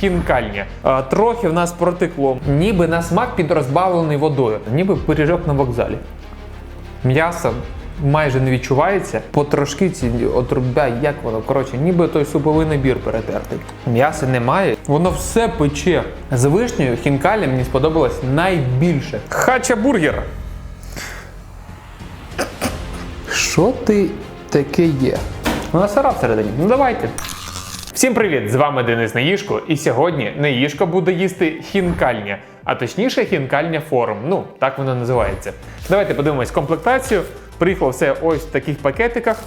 хінкальня. Трохи в нас протекло. Ніби на смак підрозбавлений водою, ніби пиріжок на вокзалі. М'ясо майже не відчувається. Потрошки ці отрубя, як воно. Коротше, ніби той суповий набір перетертий. М'яса немає. Воно все пече. З вишнею хінкалі мені сподобалось найбільше. Хача-бургер. Що ти таке є? Вона сира всередині. Ну давайте. Всім привіт! З вами Денис Неїшко, і сьогодні Неїшко буде їсти хінкальня, а точніше хінкальня форум. Ну, так воно називається. Давайте подивимось комплектацію. Приїхало все ось в таких пакетиках.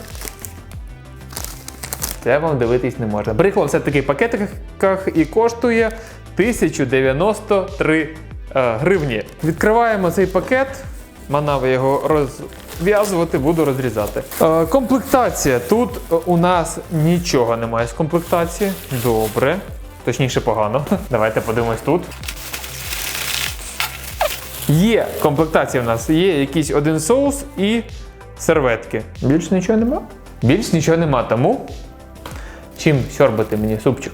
Це вам дивитись не можна. Приїхало все в таких пакетиках і коштує 1093 е, гривні. Відкриваємо цей пакет. Манава його розв'язувати, буду розрізати. Е, комплектація. Тут е, у нас нічого немає з комплектації. Добре. Точніше, погано. Давайте подивимось тут. Є комплектація в нас, є якийсь один соус і серветки. Більш нічого нема? Більш нічого нема, тому чим сьорбати мені супчик.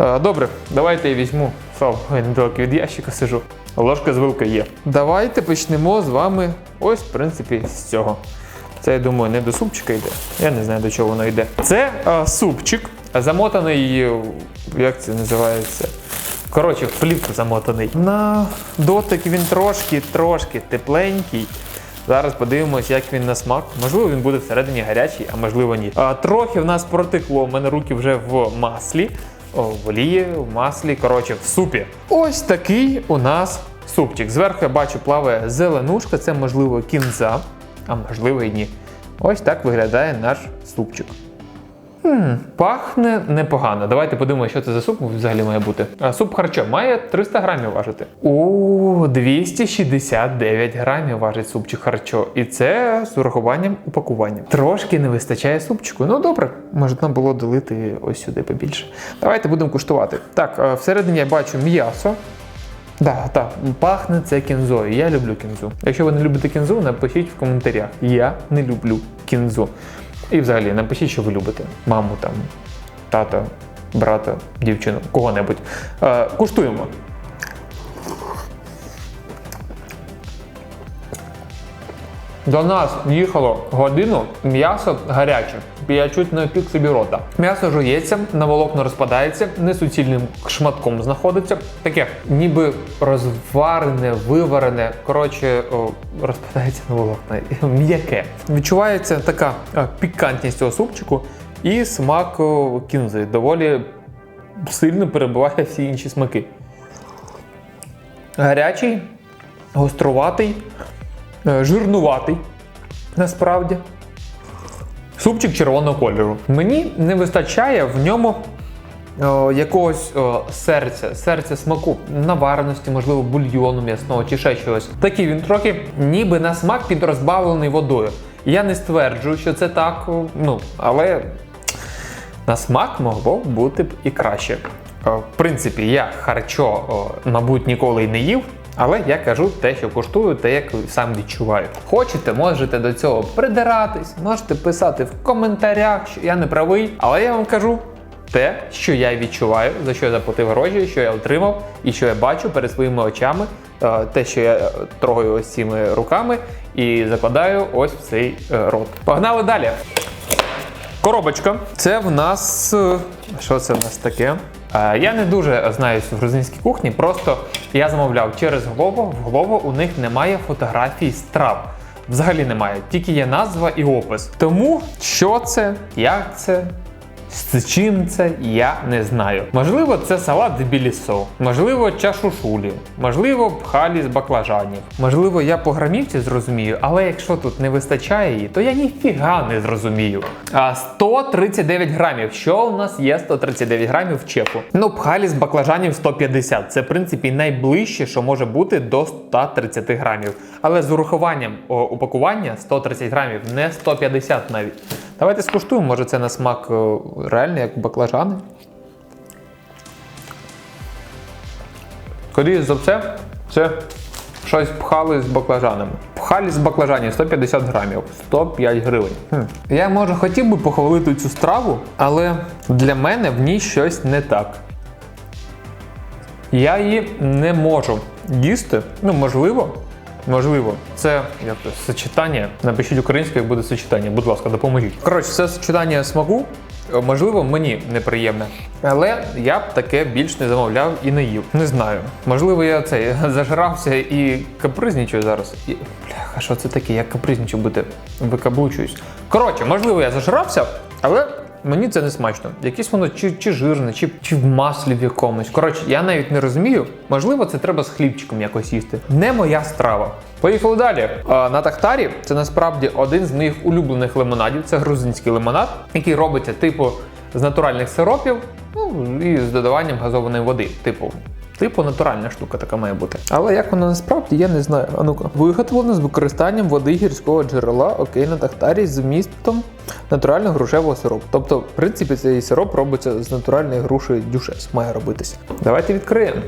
Е, Добре, давайте я візьму. Слава, недалеко від ящика сижу. Ложка з вилкою є. Давайте почнемо з вами ось, в принципі, з цього. Це, я думаю, не до супчика йде. Я не знаю, до чого воно йде. Це е, супчик, замотаний, як це називається? Коротше, в плівку замотаний. На дотик він трошки, трошки тепленький. Зараз подивимось, як він на смак. Можливо, він буде всередині гарячий, а можливо ні. А, трохи в нас протекло. У мене руки вже в маслі, в олії, в маслі, коротше, в супі. Ось такий у нас супчик. Зверху я бачу плаває зеленушка, це можливо кінза, а можливо і ні. Ось так виглядає наш супчик. Хм, пахне непогано. Давайте подивимося, що це за суп взагалі має бути. А, суп харчо має 300 грамів важити. У 269 грамів важить супчик харчо. І це з урахуванням упакування. Трошки не вистачає супчику. Ну добре, можна було долити ось сюди побільше. Давайте будемо куштувати. Так, е, всередині я бачу м'ясо. Да, так, пахне це кінзою. Я люблю кінзу. Якщо ви не любите кінзу, напишіть в коментарях. Я не люблю кінзу. І взагалі напишіть, що ви любите. Маму там, тата, брата, дівчину, кого-небудь. Е, куштуємо. До нас їхало годину м'ясо гаряче. Я чуть не пік собі рота. М'ясо жується, на волокна розпадається, несуцільним шматком знаходиться. Таке, ніби розварене, виварене. Коротше, розпадається на волокна. М'яке. Відчувається така е, пікантність цього супчику і смак кінзи. Доволі сильно перебиває всі інші смаки. Гарячий, гоструватий, жирнуватий. Насправді. Супчик червоного кольору. Мені не вистачає в ньому о, якогось о, серця, серця смаку, навареності, можливо, бульйону м'ясного чи ще чогось. Такий він трохи ніби на смак підрозбавлений водою. Я не стверджую, що це так, ну, але на смак могло б бути б і краще. Е, В принципі, я харчо, мабуть, ніколи й не їв. Але я кажу те, що куштую, те, як сам відчуваю. Хочете, можете до цього придиратись, можете писати в коментарях, що я не правий, але я вам кажу те, що я відчуваю, за що я заплатив гроші, що я отримав і що я бачу перед своїми очами, е, те, що я трогаю ось цими руками і закладаю ось в цей е, рот. Погнали далі! Коробочка. Це в нас. е, Що це в нас таке? Е, Я не дуже знаюсь в грузинській кухні, просто я замовляв через Глобо. В Глобо у них немає фотографій страв. Взагалі немає, тільки є назва і опис. Тому що це, як це, з чим це, я не знаю. Можливо, це салат з білісо, можливо, чашушулі, можливо, пхалі з баклажанів. Можливо, я по грамівці зрозумію, але якщо тут не вистачає її, то я ніфіга не зрозумію. А 139 грамів. Що у нас є 139 грамів в чеку? Ну, пхалі з баклажанів 150. Це, в принципі, найближче, що може бути до 130 грамів. Але з урахуванням о, упакування 130 грамів, не 150 навіть. Давайте скуштуємо, може це на смак о, реально як баклажани. Скоріше за все, це щось пхали з баклажанами. Пхалі з баклажанів 150 грамів, 105 гривень. Хм. Я може хотів би похвалити цю страву, але для мене в ній щось не так. Я її не можу їсти. Ну, можливо. Можливо, це як то, сочетання. Напишіть українською, як буде сочетання. Будь ласка, допоможіть. Коротше, це сочетання смаку. е, Можливо, мені неприємне. Але я б таке більш не замовляв і не їв. Не знаю. Можливо, я це зажрався і капризнічую зараз. І, бляха, що це таке? Я капризнічу бути викаблучуюсь. Коротше, можливо, я зажрався, але мені це не смачно. Якесь воно чи, чи жирне, чи, чи в маслі в якомусь. Коротше, я навіть не розумію. Можливо, це треба з хлібчиком якось їсти. Не моя страва. Поїхали далі. А, на Тахтарі це насправді один з моїх улюблених лимонадів. Це грузинський лимонад, який робиться типу з натуральних сиропів, ну і з додаванням газованої води. Типу. Типу натуральна штука така має бути. Але як вона насправді, я не знаю. А ну-ка. Виготовлено з використанням води гірського джерела, окей, на тахтарі з вмістом натурального грушевого сиропу. Тобто, в принципі, цей сироп робиться з натуральної груші дюшес, має робитися. Давайте відкриємо.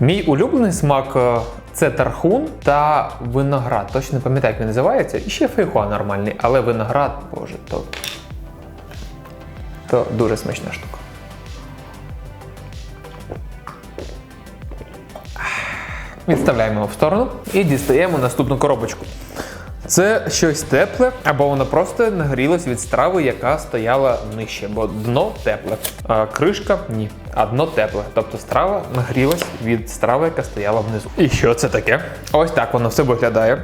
Мій улюблений смак е, це тархун та виноград. Точно не пам'ятаю, як він називається. І ще фейхуа нормальний, але виноград, боже, то, то дуже смачна штука. Відставляємо його в сторону і дістаємо наступну коробочку. Це щось тепле, або воно просто нагрілось від страви, яка стояла нижче, бо дно тепле. А кришка ні, а дно тепле. Тобто страва нагрілась від страви, яка стояла внизу. І що це таке? Ось так воно все виглядає.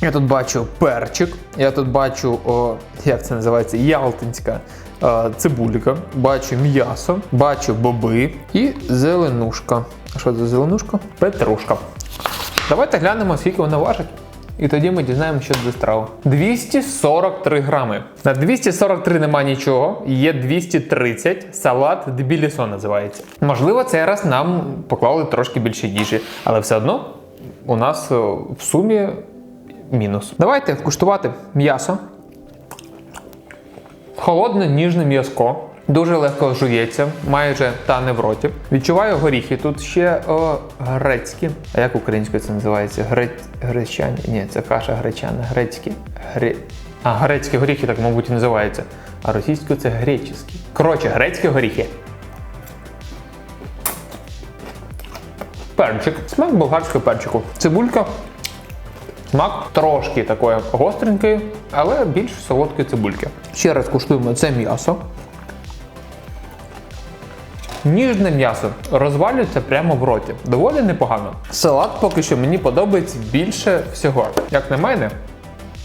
Я тут бачу перчик, я тут бачу, о, як це називається, ялтинська е, цибулька, бачу м'ясо, бачу боби і зеленушка. А що це за зеленушка? Петрушка. Давайте глянемо, скільки вона важить. І тоді ми дізнаємося, що це за страва. 243 грами. На 243 нема нічого, є 230. Салат дебілісо називається. Можливо, цей раз нам поклали трошки більше їжі, але все одно у нас в сумі мінус. Давайте куштувати м'ясо. Холодне ніжне м'язко. Дуже легко жується, майже тане в роті. Відчуваю горіхи. Тут ще о, грецькі. А як українською це називається? Грець... Гречані? Ні, це каша гречана. Грецькі. Гре... А, грецькі горіхи так, мабуть, і називаються. А російською це греческі. Коротше, грецькі горіхи. Перчик. Смак болгарського перчику. Цибулька. Смак трошки такої гостренький, але більш солодкої цибульки. Ще раз куштуємо це м'ясо. Ніжне м'ясо розвалюється прямо в роті. Доволі непогано. Салат поки що мені подобається більше всього. Як на мене,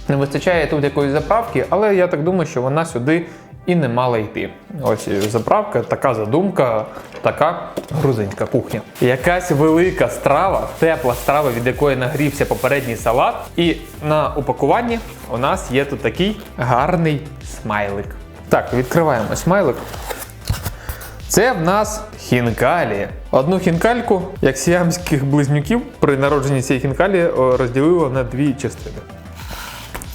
не вистачає тут якоїсь заправки, але я так думаю, що вона сюди і не мала йти. Ось заправка, така задумка, така грузинська кухня. Якась велика страва, тепла страва, від якої нагрівся попередній салат. І на упакуванні у нас є тут такий гарний смайлик. Так, відкриваємо смайлик. Це в нас хінкалі. Одну хінкальку, як сіамських близнюків, при народженні цієї хінкалі розділило на дві частини.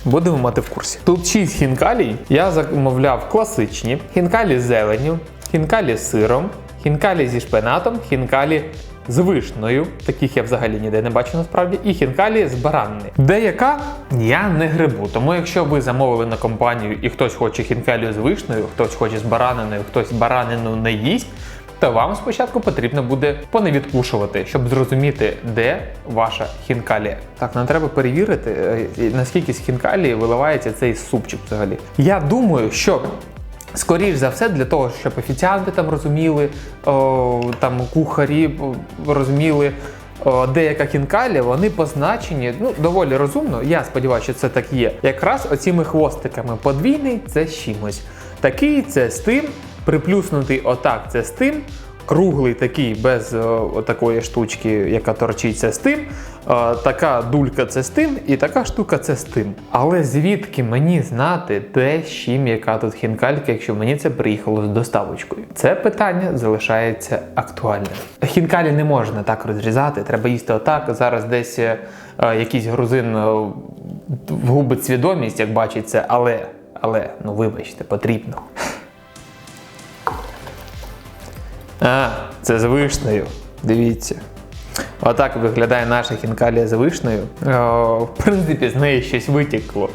Будемо мати в курсі. Тут 6 хінкалій. Я замовляв класичні: хінкалі з зеленню, хінкалі з сиром, хінкалі зі шпинатом, хінкалі з вишнею. Таких я взагалі ніде не бачу насправді. І хінкалі з баранини. Деяка я не грибу. Тому якщо ви замовили на компанію і хтось хоче хінкалі з вишнею, хтось хоче з бараниною, хтось баранину не їсть. То вам спочатку потрібно буде поневідкушувати, щоб зрозуміти, де ваша хінкалі. Так, нам треба перевірити, е, наскільки з хінкалі виливається цей супчик взагалі. Я думаю, що Скоріш за все, для того, щоб офіціанти там розуміли, о, там кухарі розуміли, о, деяка хінкалі, вони позначені ну, доволі розумно. Я сподіваюся, що це так є. Якраз оціми хвостиками подвійний це з чимось. Такий це з тим, приплюснутий отак це з тим. Круглий такий без о, такої штучки, яка торчиться з тим. Така дулька це з тим, і така штука це з тим. Але звідки мені знати, де з чим, яка тут хінкалька, якщо мені це приїхало з доставочкою? Це питання залишається актуальним. Хінкалі не можна так розрізати, треба їсти отак. Зараз десь е, якийсь грузин е, вгубить свідомість, як бачить це, але, але, ну вибачте, потрібно. А, це з вишнею. Дивіться. Отак виглядає наша хінкалія з вишнею. О, в принципі, з неї щось витікло.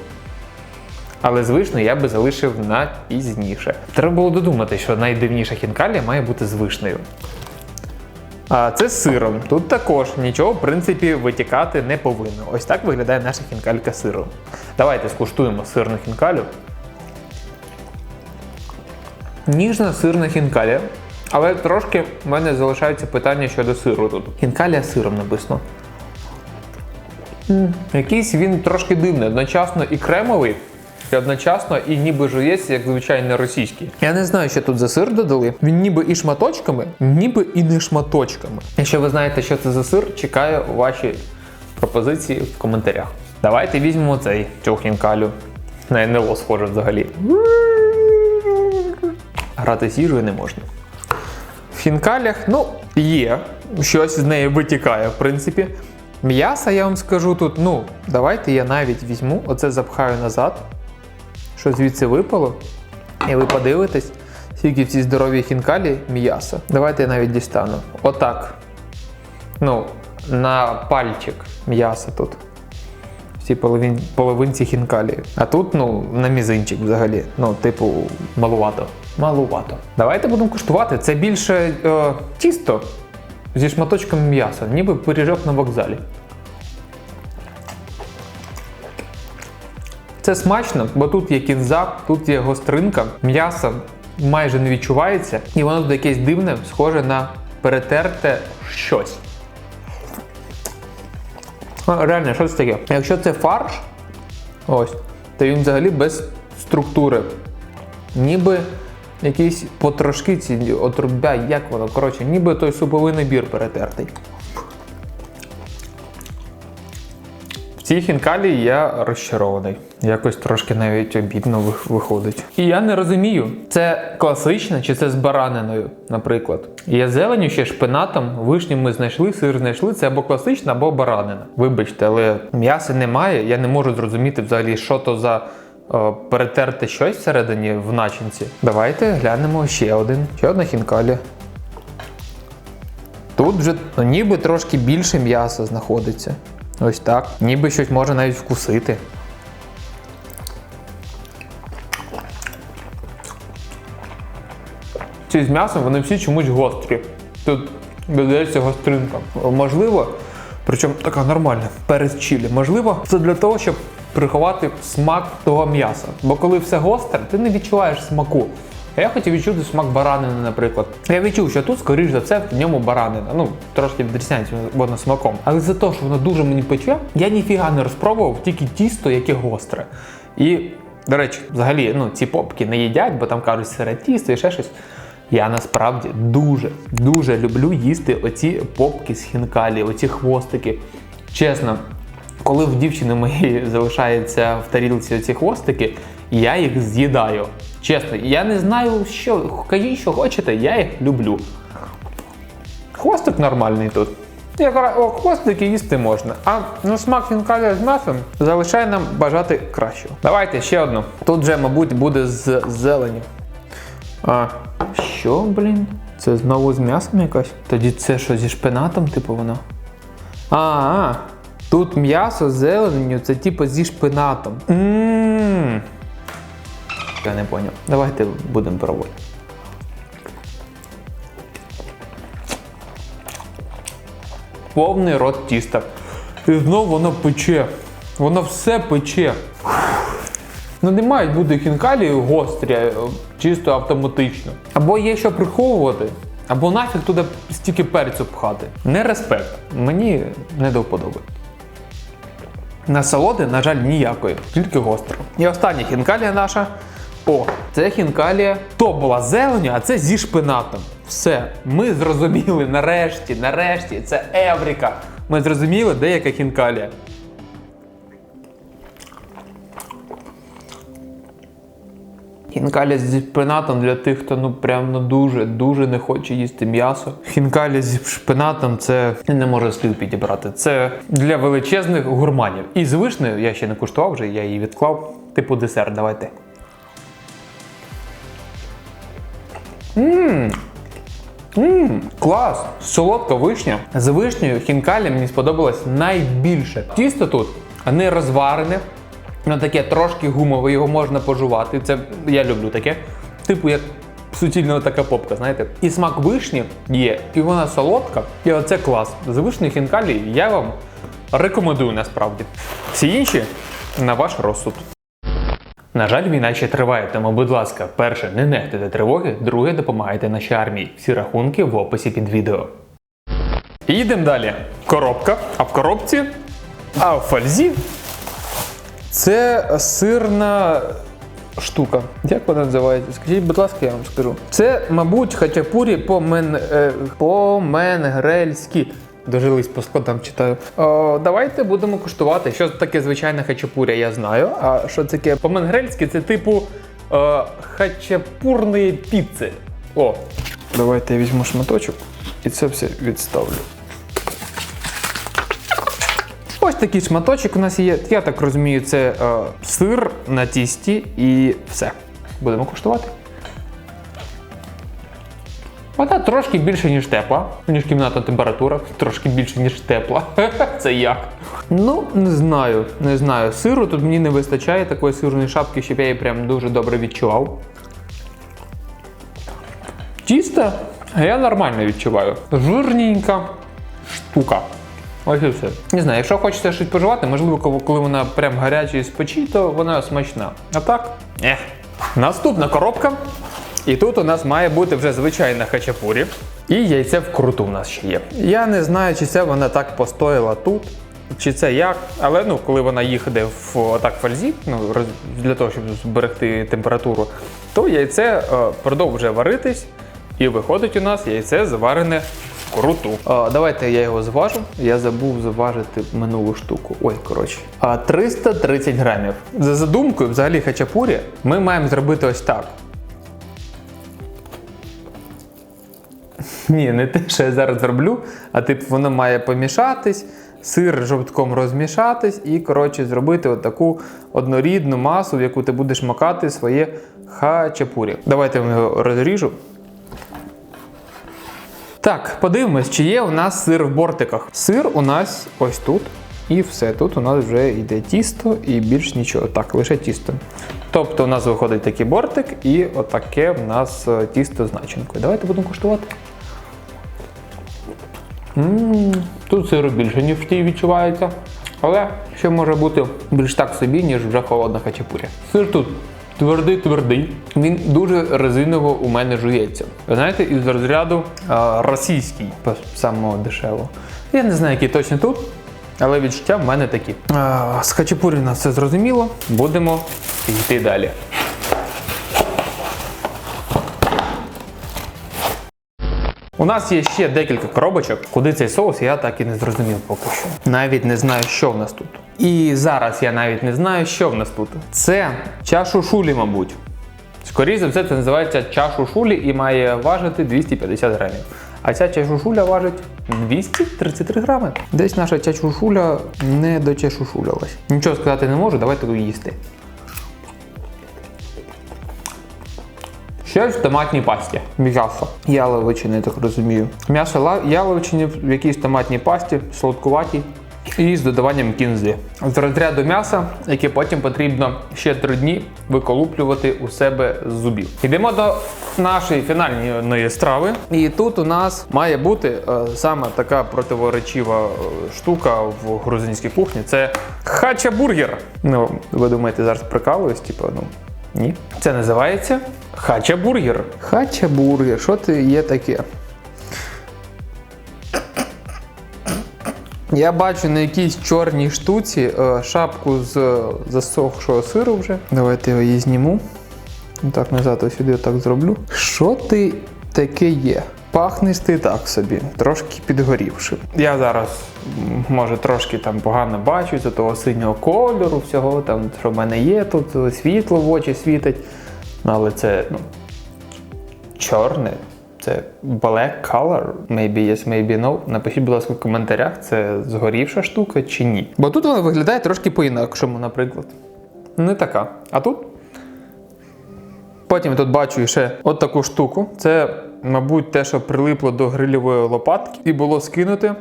Але з вишнею я би залишив на пізніше. Треба було додумати, що найдивніша хінкалія має бути з вишнею. А це з сиром. Тут також нічого, в принципі, витікати не повинно. Ось так виглядає наша хінкалька з сиром. Давайте скуштуємо сирну хінкалю. Ніжна сирна хінкаля. Але трошки в мене залишається питання щодо сиру тут. Хінкалія сиром написано. М, Якийсь він трошки дивний, одночасно і кремовий, і одночасно і ніби жується, як звичайно російський. Я не знаю, що тут за сир додали. Він ніби і шматочками, ніби і не шматочками. Якщо ви знаєте, що це за сир, чекаю ваші пропозиції в коментарях. Давайте візьмемо цей цю хінкалю. На НЛО схоже взагалі. Грати з їжею не можна. Хінкалях, ну, є, щось з неї витікає, в принципі. М'яса, я вам скажу тут, ну, давайте я навіть візьму, оце запхаю назад, що звідси випало. І ви подивитесь, скільки в цій здоровій хінкалі м'яса. Давайте я навіть дістану. Отак. Ну, на пальчик м'яса тут. Цій половин, половинці хінкалі. А тут, ну, на мізинчик взагалі. Ну, типу, малувато. Малувато. Давайте будемо куштувати. Це більше е, тісто зі шматочком м'яса, ніби пиріжок на вокзалі. Це смачно, бо тут є кінза, тут є гостринка, м'ясо майже не відчувається, і воно тут якесь дивне, схоже на перетерте щось. А, Реально, що це таке? Якщо це фарш, ось, то він взагалі без структури. Ніби якісь потрошки ці отрубя, як воно, коротше, ніби той суповий набір перетертий. Цій хінкалі я розчарований. Якось трошки навіть обідно виходить. І я не розумію, це класичне чи це з бараниною, наприклад. Є зеленю ще шпинатом, вишню ми знайшли, сир знайшли, це або класична, або баранина. Вибачте, але м'яса немає, я не можу зрозуміти взагалі, що то за е, перетерте щось всередині в начинці. Давайте глянемо ще один. Ще одна хінкалі. Тут вже ну, ніби трошки більше м'яса знаходиться. Ось так. Ніби щось можна навіть вкусити. Ці з м'ясом вони всі чомусь гострі. Тут додається гостринка. Можливо, причому така нормальна, перець чилі. Можливо, це для того, щоб приховати смак того м'яса. Бо коли все гостре, ти не відчуваєш смаку. А Я хотів відчути смак баранини, наприклад. Я відчув, що тут, скоріш за все, в ньому баранина. Ну, трошки відрізняється воно смаком. Але за те, що воно дуже мені пече, я ніфіга не розпробував, тільки тісто, яке гостре. І, до речі, взагалі, ну, ці попки не їдять, бо там кажуть сире тісто і ще щось. Я насправді дуже, дуже люблю їсти оці попки з хінкалі, оці хвостики. Чесно, коли в дівчини моєї залишається в тарілці оці хвостики, я їх з'їдаю. Чесно, я не знаю, що кажіть, що хочете, я їх люблю. Хвостик нормальний тут. Якраз о, хвостики їсти можна. А на смак хінкаля з м'ясом залишає нам бажати кращого. Давайте ще одну. Тут вже, мабуть, буде з зеленю. А, що, блін? Це знову з м'ясом якась? Тоді це що зі шпинатом, типу воно? А, а тут м'ясо з зеленню, це типу зі шпинатом. Ммм. Я не поняв. Давайте будемо пробувати. Повний рот тіста. І знову воно пече. Воно все пече. Ну не мають бути хінкалі гострі, е, чисто автоматично. Або є що приховувати, або нафіг туди стільки перцю пхати. Не респект. Мені не до вподоби. Насолоди, на жаль, ніякої, тільки гостро. І остання хінкалія наша. О, це хінкалія. То була зеленю, а це зі шпинатом. Все, ми зрозуміли нарешті, нарешті, це Евріка. Ми зрозуміли, де яка хінкалія. Хінкалі зі шпинатом для тих, хто ну прям ну дуже дуже не хоче їсти м'ясо. Хінкалі зі шпинатом це не можу слів підібрати. Це для величезних гурманів. І з вишнею я ще не куштував вже, я її відклав. Типу десерт, давайте. Ммм. Ммм, клас! Солодка вишня. З вишнею хінкалі мені сподобалось найбільше. Тісто тут не розварене, воно таке трошки гумове, його можна пожувати. Це я люблю таке. Типу як суцільна така попка, знаєте. І смак вишні є, і вона солодка. І оце клас. З вишні хінкалі я вам рекомендую насправді. Всі інші на ваш розсуд. На жаль, війна ще триває, тому, будь ласка, перше, не нехтуйте тривоги, друге, допомагайте нашій армії. Всі рахунки в описі під відео. Йдемо далі. Коробка. А в коробці, а в фользі це сирна штука. Як вона називається? Скажіть, будь ласка, я вам скажу. Це, мабуть, хачапурі по-мен... е, по-менгрельськи. Дожились по складам читаю. О, давайте будемо куштувати. Що таке звичайне хачапуря, я знаю. А що таке по-менгрельськи? Це типу е, хачапурної піци. О, давайте я візьму шматочок і це все відставлю. Ось такий шматочок у нас є. Я так розумію, це е, сир на тісті і все. Будемо куштувати. Вода трошки більше, ніж тепла, ніж кімнатна температура, трошки більше, ніж тепла. Це як? Ну, не знаю, не знаю. Сиру тут мені не вистачає такої сирної шапки, щоб я її прям дуже добре відчував. Тісто я нормально відчуваю. Жирненька штука. Ось і все. Не знаю, якщо хочете щось поживати, можливо, коли- вона прям гаряча і з то вона смачна. А так? Ех. Наступна коробка. І тут у нас має бути вже звичайна хачапурі. І яйце вкруту в нас ще є. Я не знаю, чи це вона так постояла тут, чи це як. Але ну, коли вона їхає в отак фользі, ну, для того, щоб зберегти температуру, то яйце е, продовжує варитись. І виходить у нас яйце заварене в круту. А, давайте я його зважу. Я забув зважити минулу штуку. Ой, коротше. А 330 грамів. За задумкою, взагалі, хачапурі, ми маємо зробити ось так. Ні, не те, що я зараз зроблю, а типу воно має помішатись, сир жовтком розмішатись і, коротше, зробити отаку однорідну масу, в яку ти будеш макати своє хачапурі. Давайте я його розріжу. Так, подивимось, чи є у нас сир в бортиках. Сир у нас ось тут. І все, тут у нас вже йде тісто і більш нічого. Так, лише тісто. Тобто у нас виходить такий бортик і отаке в нас е, тісто з начинкою. Давайте будемо куштувати. Тут сиру більше, ніж в тій відчувається. Але ще може бути більш так собі, ніж вже холодна хачапуря. Сир тут твердий, твердий. Він дуже резиново у мене жується. Ви знаєте, із розряду а, російський, самого дешевого. Я не знаю, який точно тут. Але відчуття в мене такі. А, з хачапурі нас все зрозуміло. Будемо йти далі. У нас є ще декілька коробочок, куди цей соус я так і не зрозумів поки що. Навіть не знаю, що в нас тут. І зараз я навіть не знаю, що в нас тут. Це чашу шулі, мабуть. Скоріше за все, це називається чашу шулі і має важити 250 грамів. А ця чашушуля важить 233 грами. Десь наша чашушуля не дочашушулялась. Нічого сказати не можу, давайте їсти. Ще в томатній пасті. М'ясо. Яловичини, я так розумію. М'ясо яловичини в якійсь томатній пасті, солодкуватій. І з додаванням кінзи. З розряду м'яса, яке потім потрібно ще три дні виколуплювати у себе з зубів. Йдемо до нашої фінальної страви. І тут у нас має бути е, саме така противоречива е, штука в грузинській кухні. Це хачабургер. Ну, ви думаєте, зараз прикалуюсь, типу, ну. Ні. Це називається хачабургер. Хачабургер. Що це є таке? Я бачу на якійсь чорній штуці е, шапку з е, засохшого сиру вже. Давайте я її зніму. Так, назад ось сюди так зроблю. Що ти таке є? Пахнеш ти так собі, трошки підгорівши. Я зараз, може, трошки там погано бачу з того синього кольору, всього там, що в мене є, тут е, світло в очі світить. Ну, але це ну, чорне. Це black color, maybe yes, maybe no. Напишіть, будь ласка, в коментарях, це згорівша штука чи ні. Бо тут вона виглядає трошки по-інакшому, наприклад. Не така. А тут Потім я тут бачу ще от таку штуку. Це, мабуть, те, що прилипло до грильової лопатки, і було скинуте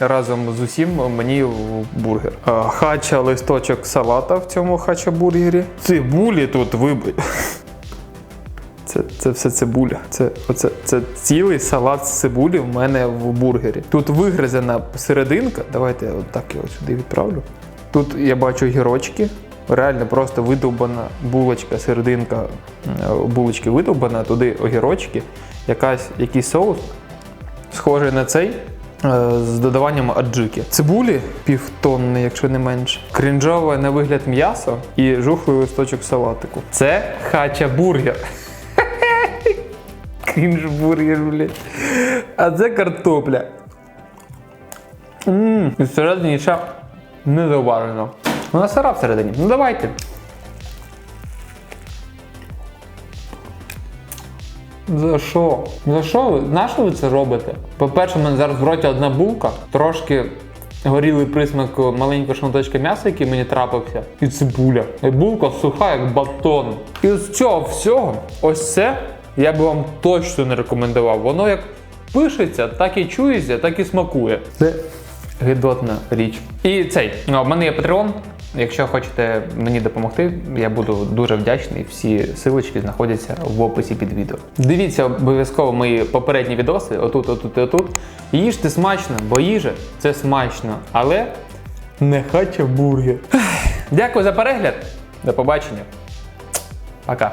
разом з усім мені в бургер. Хача листочок салата в цьому хача-бургері. Цибулі тут вибить. Це, це все цибуля. Це, оце, це цілий салат з цибулі в мене в бургері. Тут вигризена серединка. Давайте я отак його сюди відправлю. Тут я бачу гірочки. Реально просто видовбана булочка, серединка булочки видовбана, туди огірочки, якась, якийсь соус, схожий на цей. е, З додаванням аджики. Цибулі півтонни, якщо не менше. Крінжове на вигляд м'ясо і жухлий листочок салатику. Це хача-бургер. Крінж-бургер, блядь. А це картопля. Ммм, і всередині ще не заварено. Вона сира всередині. Ну давайте. За що? За що ви? На що ви це робите? По-перше, в мене зараз в роті одна булка, трошки горілий присмак маленького шматочка м'яса, який мені трапився, і цибуля. І булка суха, як батон. І з цього всього, ось це я би вам точно не рекомендував. Воно як пишеться, так і чується, так і смакує. Це гидотна річ. І цей, ну, в мене є Patreon. Якщо хочете мені допомогти, я буду дуже вдячний. Всі силочки знаходяться в описі під відео. Дивіться обов'язково мої попередні відоси, отут, отут і отут. Їжте смачно, бо їжа це смачно, але не хача бургер. Дякую за перегляд. До побачення. Пока.